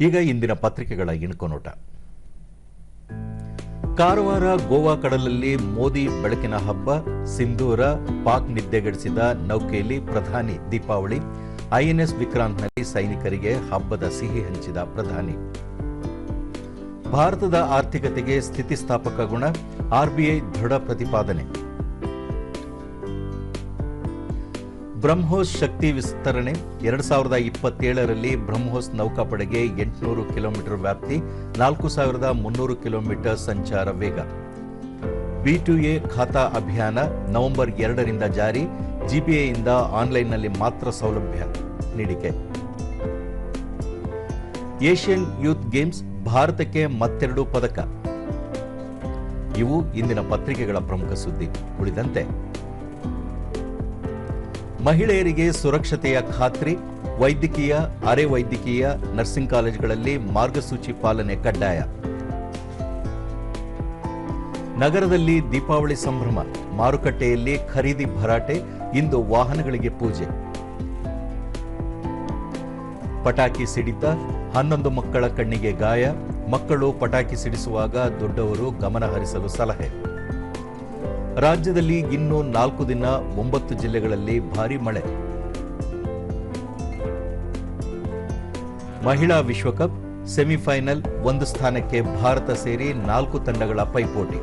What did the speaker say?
ಈಗ ಇಂದಿನ ಪತ್ರಿಕೆಗಳ ಇಣುಕೊನೋಟ ಕಾರವಾರ, ಗೋವಾ ಕಡಲಲ್ಲಿ ಮೋದಿ ಬೆಳಕಿನ ಹಬ್ಬ, ಸಿಂಧೂರ ಪಾಕ್ ನಿದ್ದೆಗೆಡಿಸಿದ ನೌಕೆಯಲ್ಲಿ ಪ್ರಧಾನಿ ದೀಪಾವಳಿ, ಐಎನ್ಎಸ್ ವಿಕ್ರಾಂತ್ನಲ್ಲಿ ಸೈನಿಕರಿಗೆ ಹಬ್ಬದ ಸಿಹಿ ಹಂಚಿದ ಪ್ರಧಾನಿ. ಭಾರತದ ಆರ್ಥಿಕತೆಗೆ ಸ್ಥಿತಿಸ್ಥಾಪಕ ಗುಣ, ಆರ್ಬಿಐ ದೃಢ ಪ್ರತಿಪಾದನೆ. ಬ್ರಹ್ಮೋಸ್ ಶಕ್ತಿ ವಿಸ್ತರಣೆ ಎರಡ್ ಸಾವಿರದ ಇಪ್ಪತ್ತೇಳರಲ್ಲಿ ಬ್ರಹ್ಮೋಸ್ ನೌಕಾಪಡೆಗೆ ಎಂಟುನೂರು ಕಿಲೋಮೀಟರ್ ವ್ಯಾಪ್ತಿ, ನಾಲ್ಕು ಸಾವಿರದ ಮುನ್ನೂರು ಕಿಲೋಮೀಟರ್ ಸಂಚಾರ ವೇಗ. ಬಿ ಟು ಎ ಖಾತಾ ಅಭಿಯಾನ ನವೆಂಬರ್ ಎರಡರಿಂದ ಜಾರಿ ಜಿಪಿಎಯಿಂದ ಆನ್ಲೈನ್ನಲ್ಲಿ ಮಾತ್ರ ಸೌಲಭ್ಯ ನೀಡಿಕೆ. ಏಷ್ಯನ್ ಯೂತ್ ಗೇಮ್ಸ್ ಭಾರತಕ್ಕೆ ಮತ್ತೆರಡು ಪದಕ. ಇವು ಇಂದಿನ ಪತ್ರಿಕೆಗಳ ಪ್ರಮುಖ ಸುದ್ದಿ. ಉಳಿದಂತೆ ಮಹಿಳೆಯರಿಗೆ ಸುರಕ್ಷತೆಯ ಖಾತ್ರಿ, ವೈದ್ಯಕೀಯ, ಅರೆ ವೈದ್ಯಕೀಯ, ನರ್ಸಿಂಗ್ ಕಾಲೇಜುಗಳಲ್ಲಿ ಮಾರ್ಗಸೂಚಿ ಪಾಲನೆ ಕಡ್ಡಾಯ. ನಗರದಲ್ಲಿ ದೀಪಾವಳಿ ಸಂಭ್ರಮ, ಮಾರುಕಟ್ಟೆಯಲ್ಲಿ ಖರೀದಿ ಭರಾಟೆ, ಇಂದು ವಾಹನಗಳಿಗೆ ಪೂಜೆ. ಪಟಾಕಿ ಸಿಡಿತ, ಹನ್ನೊಂದು ಮಕ್ಕಳ ಕಣ್ಣಿಗೆ ಗಾಯ, ಮಕ್ಕಳು ಪಟಾಕಿ ಸಿಡಿಸುವಾಗ ದೊಡ್ಡವರು ಗಮನ ಹರಿಸಲು ಸಲಹೆ. ರಾಜ್ಯದಲ್ಲಿ ಇನ್ನು ನಾಲ್ಕು ದಿನ ಒಂಬತ್ತು ಜಿಲ್ಲೆಗಳಲ್ಲಿ ಭಾರಿ ಮಳೆ. ಮಹಿಳಾ ವಿಶ್ವಕಪ್ ಸೆಮಿಫೈನಲ್ ಒಂದು ಸ್ಥಾನಕ್ಕೆ ಭಾರತ ಸೇರಿ ನಾಲ್ಕು ತಂಡಗಳ ಪೈಪೋಟಿ.